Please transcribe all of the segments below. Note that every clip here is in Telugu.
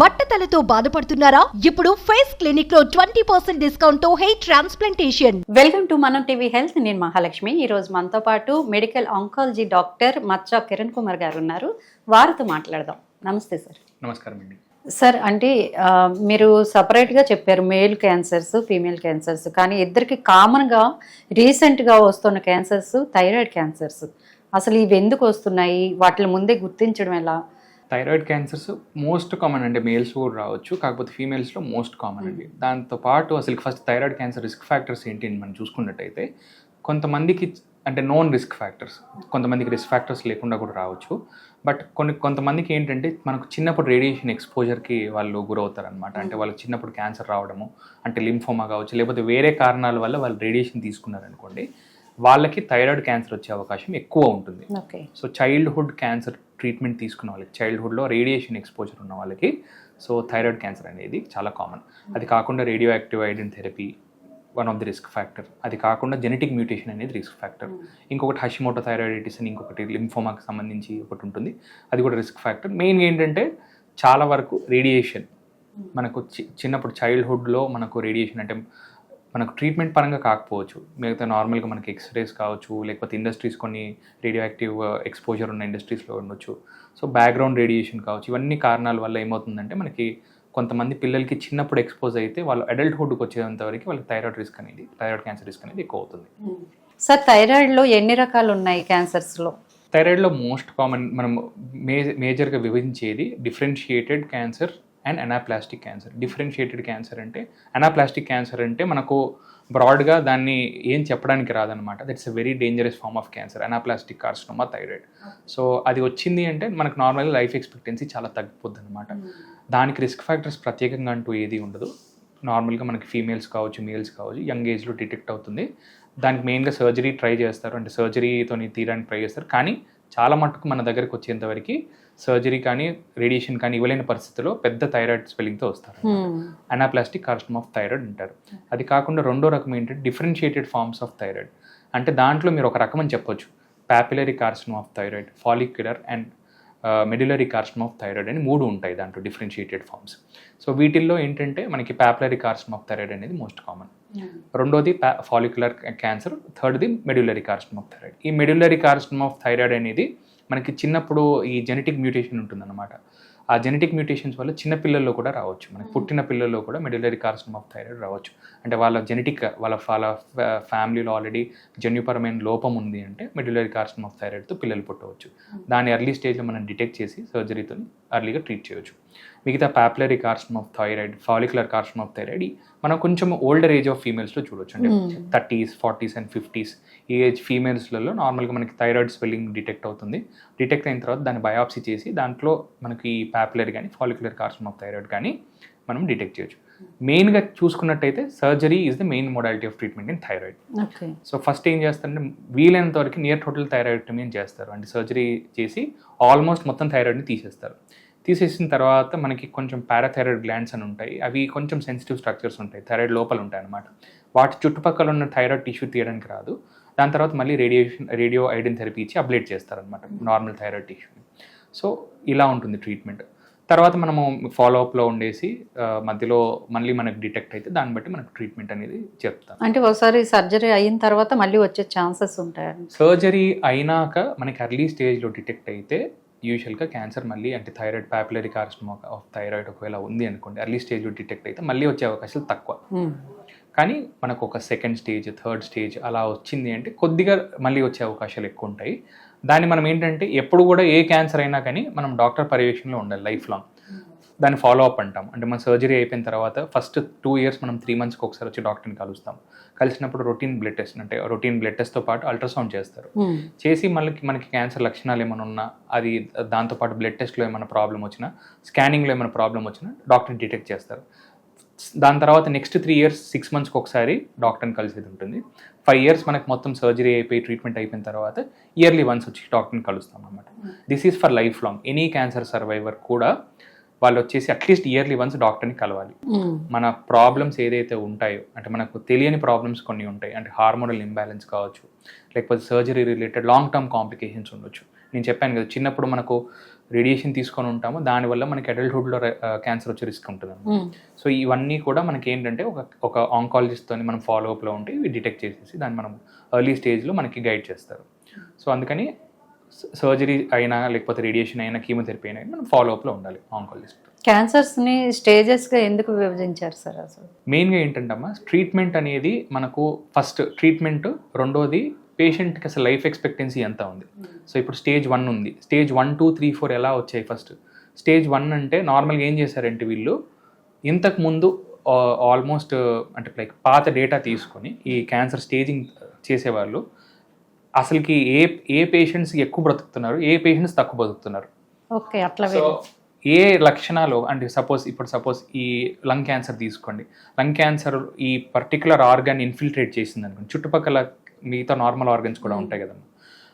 బట్టతలతో బాధపడుతున్నారా? ఇప్పుడు ఫేస్ క్లినిక్లో ట్వంటీ పర్సెంట్ డిస్కౌంట్తో హెయిర్ ట్రాన్స్ప్లాంటేషన్. వెల్కమ్ టు మనం టీవీ హెల్త్. నేను మహాలక్ష్మి. ఈ రోజు మనతో పాటు మెడికల్ ఆంకాలజీ డాక్టర్ మచ్చ కిరణ్ కుమార్ గారు ఉన్నారు. వారితో మాట్లాడదాం. నమస్తే సార్. నమస్కారం అండి. సార్ అంటే మీరు సపరేట్గా చెప్పారు మేల్ క్యాన్సర్స్ ఫీమేల్ క్యాన్సర్స్ కానీ ఇద్దరికి కామన్గా రీసెంట్గా వస్తున్న క్యాన్సర్స్ థైరాయిడ్ క్యాన్సర్స్. అసలు ఇవి ఎందుకు వస్తున్నాయి? వాటిని ముందే గుర్తించడం ఎలా? థైరాయిడ్ క్యాన్సర్స్ మోస్ట్ కామన్ అండి. మేల్స్ కూడా రావచ్చు. కాకపోతే ఫీమేల్స్లో మోస్ట్ కామన్ అండి. దాంతో పాటు అసలు first thyroid cancer risk factors ఏంటి అని మనం చూసుకున్నట్టయితే కొంతమందికి అంటే నోన్ రిస్క్ ఫ్యాక్టర్స్ కొంతమందికి రిస్క్ ఫ్యాక్టర్స్ లేకుండా కూడా రావచ్చు. బట్ కొన్ని కొంతమందికి ఏంటంటే మనకు చిన్నప్పుడు రేడియేషన్ ఎక్స్పోజర్కి వాళ్ళు గురవుతారు అనమాట అంటే వాళ్ళకి చిన్నప్పుడు క్యాన్సర్ రావడము అంటే లింఫోమా కావచ్చు లేకపోతే వేరే కారణాల వల్ల వాళ్ళు రేడియేషన్ తీసుకున్నారనుకోండి వాళ్ళకి థైరాయిడ్ క్యాన్సర్ వచ్చే అవకాశం ఎక్కువ ఉంటుంది. Okay so childhood cancer treatment తీసుకున్న వాళ్ళకి చైల్డ్హుడ్లో రేడియేషన్ ఎక్స్పోజర్ ఉన్న వాళ్ళకి సో థైరాయిడ్ క్యాన్సర్ అనేది చాలా కామన్ అది కాకుండా radio active iodine therapy one of the risk factor అది కాకుండా జెనెటిక్ మ్యూటేషన్ అనేది రిస్క్ ఫ్యాక్టర్ ఇంకొకటి హషిమోటో థైరాయిడిటిస్ అని ఇంకొకటి లింఫోమాకి సంబంధించి ఒకటి ఉంటుంది. అది కూడా రిస్క్ ఫ్యాక్టర్ మెయిన్ ఏంటంటే చాలా వరకు రేడియేషన్ మనకు చి- చిన్నప్పుడు చైల్డ్హుడ్లో మనకు రేడియేషన్ అంటే మనకు ట్రీట్మెంట్ పరంగా కాకపోవచ్చు. మిగతా నార్మల్గా మనకి ఎక్స్రేస్ కావచ్చు లేకపోతే ఇండస్ట్రీస్ కొన్ని రేడియో యాక్టివ్ ఎక్స్పోజర్ ఉన్న ఇండస్ట్రీస్లో ఉండొచ్చు. సో బ్యాక్గ్రౌండ్ రేడియేషన్ కావచ్చు ఇవన్నీ కారణాల వల్ల ఏమవుతుందంటే మనకి కొంతమంది పిల్లలకి చిన్నప్పుడు ఎక్స్పోజ్ అయితే వాళ్ళు అడల్ట్హుడ్కి వచ్చేంత వరకు వాళ్ళకి థైరాయిడ్ రిస్క్ అనేది థైరాయిడ్ క్యాన్సర్ రిస్క్ అనేది ఎక్కువ అవుతుంది. సార్ థైరాయిడ్లో ఎన్ని రకాలు ఉన్నాయి క్యాన్సర్స్లో థైరాయిడ్లో మోస్ట్ కామన్ మనం మే మేజర్గా విభజించేది differentiated cancer and anaplastic cancer. Differentiated cancer అంటే అనాప్లాస్టిక్ క్యాన్సర్ అంటే మనకు బ్రాడ్గా దాన్ని ఏం చెప్పడానికి రాదనమాట that's a very dangerous form of cancer anaplastic carcinoma thyroid. So అది వచ్చింది అంటే మనకు నార్మల్గా లైఫ్ ఎక్స్పెక్టెన్సీ చాలా తగ్గిపోద్ది అనమాట దానికి రిస్క్ ఫ్యాక్టర్స్ ప్రత్యేకంగా అంటూ ఏది ఉండదు. నార్మల్గా మనకి ఫీమేల్స్ కావచ్చు మేల్స్ కావచ్చు యంగ్ ఏజ్లో డిటెక్ట్ అవుతుంది. దానికి మెయిన్గా సర్జరీ ట్రై చేస్తారు. అంటే సర్జరీతో తీయడానికి ట్రై చేస్తారు. కానీ చాలా మటుకు మన దగ్గరకు వచ్చేంత వరకు సర్జరీ కానీ రేడియేషన్ కానీ ఇవ్వలేని పరిస్థితిలో పెద్ద థైరాయిడ్ స్పెల్లింగ్తో వస్తారు. అనాప్లాస్టిక్ కార్స్టమ్ ఆఫ్ థైరాయిడ్ అంటారు. అది కాకుండా రెండో రకం ఏంటంటే డిఫరెన్షియేటెడ్ ఫార్మ్స్ ఆఫ్ థైరాయిడ్ అంటే దాంట్లో మీరు ఒక రకం అని చెప్పొచ్చు. Papillary carcinoma of thyroid follicular and medullary carcinoma of thyroid అని మూడు ఉంటాయి దాంట్లో డిఫరెన్షియేటెడ్ ఫార్మ్స్ సో వీటిల్లో ఏంటంటే మనకి పాపులరీ కార్స్టమ్ ఆఫ్ థైరాయిడ్ అనేది మోస్ట్ కామన్ రెండోది ఫాలిక్యులర్ క్యాన్సర్ థర్డ్ది మెడ్యులరీ కార్స్టమ్ ఆఫ్ థైరాయిడ్ ఈ మెడ్యులరీ కార్స్టమ్ ఆఫ్ థైరాయిడ్ అనేది మనకి చిన్నప్పుడు ఈ జెనెటిక్ మ్యూటేషన్ ఉంటుందన్నమాట. ఆ జెనెటిక్ మ్యూటేషన్స్ వల్ల చిన్న పిల్లల్లో కూడా రావచ్చు. మనకి పుట్టిన పిల్లల్లో కూడా మెడ్యులరీ కార్స్టమ్ ఆఫ్ థైరాయిడ్ రావచ్చు. అంటే వాళ్ళ జెనెటిక్ వాళ్ళ వాళ్ళ ఫ్యామిలీలో ఆల్రెడీ జన్యుపరమైన లోపం ఉంది అంటే మెడ్యులరీ కార్స్టమ్ ఆఫ్ థైరాయిడ్తో పిల్లలు పుట్టవచ్చు. దాన్ని ఎర్లీ స్టేజ్లో మనం డిటెక్ట్ చేసి సర్జరీతో ఎర్లీగా ట్రీట్ చేయొచ్చు. మిగతా papillary carcinoma of thyroid follicular carcinoma of thyroid మనం కొంచెం ఓల్డర్ ఏజ్ ఆఫ్ ఫీమేల్స్లో చూడొచ్చు అంటే థర్టీస్ ఫార్టీస్ అండ్ ఫిఫ్టీస్ ఈ ఏజ్ ఫీమేల్స్లలో నార్మల్గా మనకి థైరాయిడ్ స్వెల్లింగ్ డిటెక్ట్ అవుతుంది. డిటెక్ట్ అయిన తర్వాత దాన్ని బయాప్సీ చేసి దాంట్లో మనకి పాపులర్ కానీ ఫాలిక్యులర్ కార్స్టమ్ ఆఫ్ థైరాయిడ్ కానీ మనం డిటెక్ట్ చేయొచ్చు. మెయిన్గా చూసుకున్నట్టయితే surgery is the main modality of treatment in thyroid so first ఏం చేస్తారంటే వీలైనంత వరకు నియర్ టోటల్ థైరాయిడటమీ అని చేస్తారు. అంటే సర్జరీ చేసి ఆల్మోస్ట్ మొత్తం థైరాయిడ్ని తీసేస్తారు. తీసేసిన తర్వాత మనకి కొంచెం పారాథైరాయిడ్ గ్లాండ్స్ అని ఉంటాయి. అవి కొంచెం సెన్సిటివ్ స్ట్రక్చర్స్ ఉంటాయి. థైరాయిడ్ లోపల ఉంటాయి అన్నమాట వాటి చుట్టుపక్కల ఉన్న థైరాయిడ్ టిష్యూ తీయడానికి రాదు. దాని తర్వాత మళ్ళీ రేడియేషన్ రేడియో ఐడెన్ థెరపీ ఇచ్చి అప్డేట్ చేస్తారనమాట నార్మల్ థైరాయిడ్ టిష్యూని సో ఇలా ఉంటుంది ట్రీట్మెంట్ తర్వాత మనము ఫాలోఅప్లో ఉండేసి మధ్యలో మళ్ళీ మనకు డిటెక్ట్ అయితే దాన్ని బట్టి మనకు ట్రీట్మెంట్ అనేది చెప్తాం అంటే ఒకసారి సర్జరీ అయిన తర్వాత మళ్ళీ వచ్చే ఛాన్సెస్ ఉంటాయండి సర్జరీ అయినాక మనకి ఎర్లీ స్టేజ్లో డిటెక్ట్ అయితే యూజువల్గా క్యాన్సర్ మళ్ళీ అంటే thyroid papillary carcinoma of thyroid ఒకవేళ ఉంది అనుకోండి ఎర్లీ స్టేజ్లో డిటెక్ట్ అయితే మళ్ళీ వచ్చే అవకాశాలు తక్కువ. కానీ మనకు ఒక సెకండ్ స్టేజ్ థర్డ్ స్టేజ్ అలా వచ్చింది అంటే కొద్దిగా మళ్ళీ వచ్చే అవకాశాలు ఎక్కువ ఉంటాయి. దాన్ని మనం ఏంటంటే ఎప్పుడు కూడా ఏ క్యాన్సర్ అయినా కానీ మనం డాక్టర్ పర్యవేక్షణలో ఉండాలి లైఫ్ లాంగ్ దాన్ని ఫాలో అప్ అంటాం. అంటే మన సర్జరీ అయిపోయిన తర్వాత ఫస్ట్ టూ ఇయర్స్ మనం త్రీ మంత్స్కి ఒకసారి వచ్చి డాక్టర్ని కలుస్తాం. కలిసినప్పుడు రొటీన్ బ్లడ్ టెస్ట్ అంటే రొటీన్ బ్లడ్ టెస్ట్తో పాటు అల్ట్రాసౌండ్ చేస్తారు. చేసి మళ్ళీ మనకి క్యాన్సర్ లక్షణాలు ఏమైనా ఉన్నా అది దాంతోపాటు బ్లడ్ టెస్ట్లో ఏమైనా ప్రాబ్లం వచ్చినా స్కానింగ్లో ఏమైనా ప్రాబ్లం వచ్చినా డాక్టర్ డిటెక్ట్ చేస్తారు. దాని తర్వాత నెక్స్ట్ త్రీ ఇయర్స్ సిక్స్ మంత్స్కి ఒకసారి డాక్టర్ని కలిసేది ఉంటుంది. ఫైవ్ ఇయర్స్ మనకు మొత్తం సర్జరీ అయిపోయి ట్రీట్మెంట్ అయిపోయిన తర్వాత ఇయర్లీ వన్స్ వచ్చి డాక్టర్ని కలుస్తాం అనమాట this is for life long any cancer survivor కూడా వాళ్ళు వచ్చేసి అట్లీస్ట్ ఇయర్లీ వన్స్ డాక్టర్ని కలవాలి. మన ప్రాబ్లమ్స్ ఏదైతే ఉంటాయో అంటే మనకు తెలియని ప్రాబ్లమ్స్ కొన్ని ఉంటాయి అంటే హార్మోనల్ ఇంబ్యాలెన్స్ కావచ్చు లేకపోతే surgery related long term complications ఉండొచ్చు. నేను చెప్పాను కదా చిన్నప్పుడు మనకు రేడియేషన్ తీసుకొని ఉంటామో దానివల్ల మనకి అడల్ట్హుడ్లో క్యాన్సర్ వచ్చే రిస్క్ ఉంటుంది. సో ఇవన్నీ కూడా మనకి ఏంటంటే ఒక ఒక ఆంకాలజిస్ట్తో మనం ఫాలోఅప్లో ఉంటే ఇవి డిటెక్ట్ చేసేసి దాన్ని మనం ఎర్లీ స్టేజ్లో మనకి గైడ్ చేస్తారు. సో అందుకని సర్జరీ అయినా లేకపోతే రేడియేషన్ అయినా కీమోథెరపీ అయినా మనం ఫాలోఅప్లో ఉండాలి ఆంకాలజిస్ట్ క్యాన్సర్స్ని స్టేజెస్గా ఎందుకు విభజించారు సార్ అసలు? మెయిన్గా ఏంటంటమ్మా ట్రీట్మెంట్ అనేది మనకు ఫస్ట్ ట్రీట్మెంట్ రెండోది పేషెంట్కి అసలు లైఫ్ ఎక్స్పెక్టెన్సీ ఎంత ఉంది. సో ఇప్పుడు స్టేజ్ వన్ ఉంది. Stage one two three four ఎలా వచ్చాయి ఫస్ట్? స్టేజ్ వన్ అంటే నార్మల్గా ఏం చేశారంటే వీళ్ళు ఇంతకు ముందు ఆల్మోస్ట్ అంటే లైక్ పాత డేటా తీసుకొని ఈ క్యాన్సర్ స్టేజింగ్ చేసేవాళ్ళు అసలుకి ఏ ఏ పేషెంట్స్ ఎక్కువ బ్రతుకుతున్నారు ఏ పేషెంట్స్ తక్కువ బతుకుతున్నారు. ఓకే అట్లా. ఏ లక్షణాలు అంటే సపోజ్ ఇప్పుడు సపోజ్ ఈ లంగ్ క్యాన్సర్ తీసుకోండి. లంగ్ క్యాన్సర్ ఈ పర్టికులర్ ఆర్గాన్ ఇన్ఫిల్ట్రేట్ చేసింది అనుకోండి. చుట్టుపక్కల మిగతా నార్మల్ ఆర్గన్స్ కూడా ఉంటాయి కదమ్మా.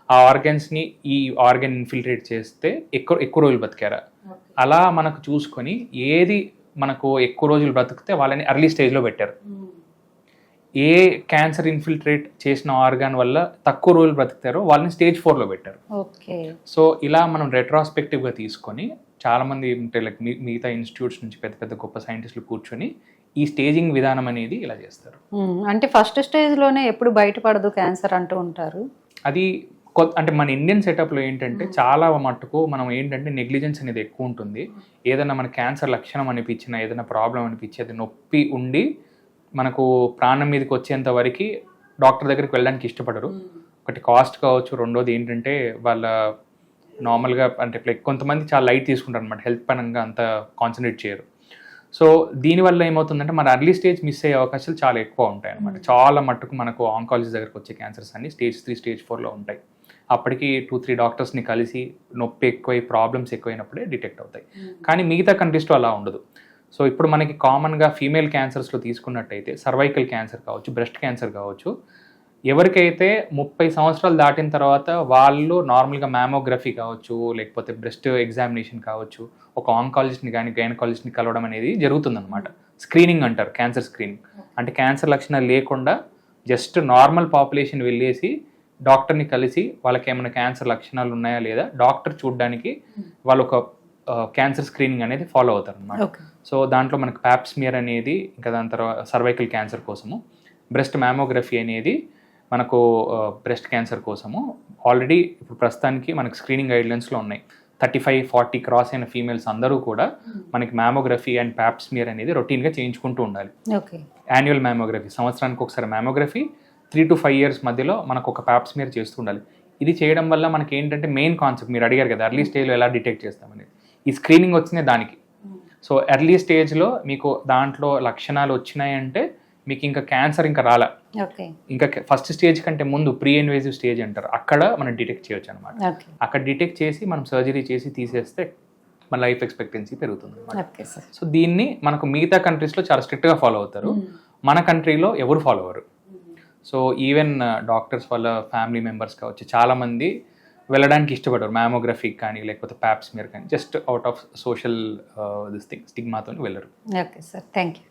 ఆ ఆర్గన్స్ని ఈ ఆర్గన్ ఇన్ఫిల్ట్రేట్ చేస్తే ఎక్కువ ఎక్కువ రోజులు బతికారా? అలా మనకు చూసుకొని ఏది మనకు ఎక్కువ రోజులు బ్రతికితే వాళ్ళని ఎర్లీ స్టేజ్లో పెట్టారు. ఏ క్యాన్సర్ ఇన్ఫిల్ట్రేట్ చేసిన ఆర్గాన్ వల్ల తక్కువ రోజులు బ్రతుకుతారో వాళ్ళని స్టేజ్ ఫోర్లో పెట్టారు. ఓకే. సో ఇలా మనం రెట్రాస్పెక్టివ్గా తీసుకొని చాలామంది అంటే లైక్ మిగతా ఇన్స్టిట్యూట్స్ నుంచి పెద్ద పెద్ద గొప్ప సైంటిస్టులు కూర్చొని ఈ స్టేజింగ్ విధానం అనేది ఇలా చేస్తారు. అంటే ఫస్ట్ స్టేజ్లోనే ఎప్పుడు బయటపడదు క్యాన్సర్ అంటూ ఉంటారు? అది అంటే మన ఇండియన్ సెటప్లో ఏంటంటే చాలా మట్టుకు మనం ఏంటంటే నెగ్లిజెన్స్ అనేది ఎక్కువ ఉంటుంది. ఏదైనా మన క్యాన్సర్ లక్షణం అనిపించినా ఏదైనా ప్రాబ్లం అనిపించేది నొప్పి ఉండి మనకు ప్రాణం మీదకి వచ్చేంత వరకు డాక్టర్ దగ్గరికి వెళ్ళడానికి ఇష్టపడరు. ఒకటి కాస్ట్ కావచ్చు రెండోది ఏంటంటే వాళ్ళ నార్మల్గా అంటే లైక్ కొంతమంది చాలా లైట్ తీసుకుంటారు అనమాట హెల్త్ పరంగా అంత కాన్సన్ట్రేట్ చేయరు. సో దీనివల్ల ఏమవుతుందంటే మన అర్లీ స్టేజ్ మిస్ అయ్యే అవకాశాలు చాలా ఎక్కువ ఉంటాయి అనమాట చాలా మట్టుకు మనకు ఆంకాలజీ దగ్గరకు వచ్చే క్యాన్సర్స్ అన్ని స్టేజ్ త్రీ స్టేజ్ ఫోర్లో ఉంటాయి. అప్పటికి టూ త్రీ డాక్టర్స్ని కలిసి నొప్పి ఎక్కువై ప్రాబ్లమ్స్ ఎక్కువైనప్పుడే డిటెక్ట్ అవుతాయి. కానీ మిగతా కంట్రీస్లో అలా ఉండదు. సో ఇప్పుడు మనకి కామన్గా ఫీమేల్ క్యాన్సర్స్లో తీసుకున్నట్టయితే సర్వైకల్ క్యాన్సర్ కావచ్చు బ్రెస్ట్ క్యాన్సర్ కావచ్చు ఎవరికైతే ముప్పై సంవత్సరాలు దాటిన తర్వాత వాళ్ళు నార్మల్గా మ్యామోగ్రఫీ కావచ్చు లేకపోతే బ్రెస్ట్ ఎగ్జామినేషన్ కావచ్చు ఒక ఆంకాలజిస్ట్ని కానీ గైనకాలజిస్ట్ని కలవడం అనేది జరుగుతుందన్నమాట. స్క్రీనింగ్ అంటారు క్యాన్సర్ స్క్రీనింగ్. అంటే క్యాన్సర్ లక్షణాలు లేకుండా జస్ట్ నార్మల్ పాపులేషన్ వెళ్ళేసి డాక్టర్ని కలిసి వాళ్ళకి ఏమైనా క్యాన్సర్ లక్షణాలు ఉన్నాయా లేదా డాక్టర్ చూడడానికి వాళ్ళు ఒక క్యాన్సర్ స్క్రీనింగ్ అనేది ఫాలో అవుతారు అనమాట సో దాంట్లో మనకు ప్యాప్స్మియర్ అనేది ఇంకా దాని తర్వాత సర్వైకల్ క్యాన్సర్ కోసము బ్రెస్ట్ మ్యామోగ్రఫీ అనేది మనకు బ్రెస్ట్ క్యాన్సర్ కోసము ఆల్రెడీ ఇప్పుడు ప్రస్తుతానికి మనకు స్క్రీనింగ్ గైడ్లైన్స్లో ఉన్నాయి. థర్టీ ఫైవ్ ఫార్టీ క్రాస్ అయిన ఫీమేల్స్ అందరూ కూడా మనకి మ్యామోగ్రఫీ అండ్ ప్యాప్స్మియర్ అనేది రొటీన్గా చేయించుకుంటూ ఉండాలి. ఓకే యాన్యువల్ మ్యామోగ్రఫీ సంవత్సరానికి ఒకసారి mammography three to five years మధ్యలో మనకు ఒక ప్యాప్స్మియర్ చేస్తూ ఉండాలి. ఇది చేయడం వల్ల మనకి ఏంటంటే మెయిన్ కాన్సెప్ట్ మీరు అడిగారు కదా ఎర్లీ స్టేజ్లో ఎలా డిటెక్ట్ చేస్తామనేది. ఈ స్క్రీనింగ్ వచ్చిందే దానికి. సో ఎర్లీ స్టేజ్లో మీకు దాంట్లో లక్షణాలు వచ్చినాయంటే మీకు ఇంకా క్యాన్సర్ ఇంకా రాలా. ఇంకా ఫస్ట్ స్టేజ్ కంటే ముందు ప్రీ ఇన్వేజివ్ స్టేజ్ అంటారు. అక్కడ మనం డిటెక్ట్ చేయొచ్చు అనమాట అక్కడ డిటెక్ట్ చేసి మనం సర్జరీ చేసి తీసేస్తే మన లైఫ్ ఎక్స్పెక్టెన్సీ పెరుగుతుంది సో దీన్ని మనకు మిగతా కంట్రీస్లో చాలా స్ట్రిక్ట్గా ఫాలో అవుతారు. మన కంట్రీలో ఎవరు ఫాలో అవ్వరు. సో ఈవెన్ డాక్టర్స్ వాళ్ళ ఫ్యామిలీ మెంబర్స్ కావచ్చు చాలామంది వెళ్ళడానికి ఇష్టపడరు. మ్యామోగ్రఫీ కానీ లేకపోతే ప్యాప్స్ మీరు కానీ just out of social this thing స్టిగ్మాతో వెళ్ళరు. Okay sir. Thank you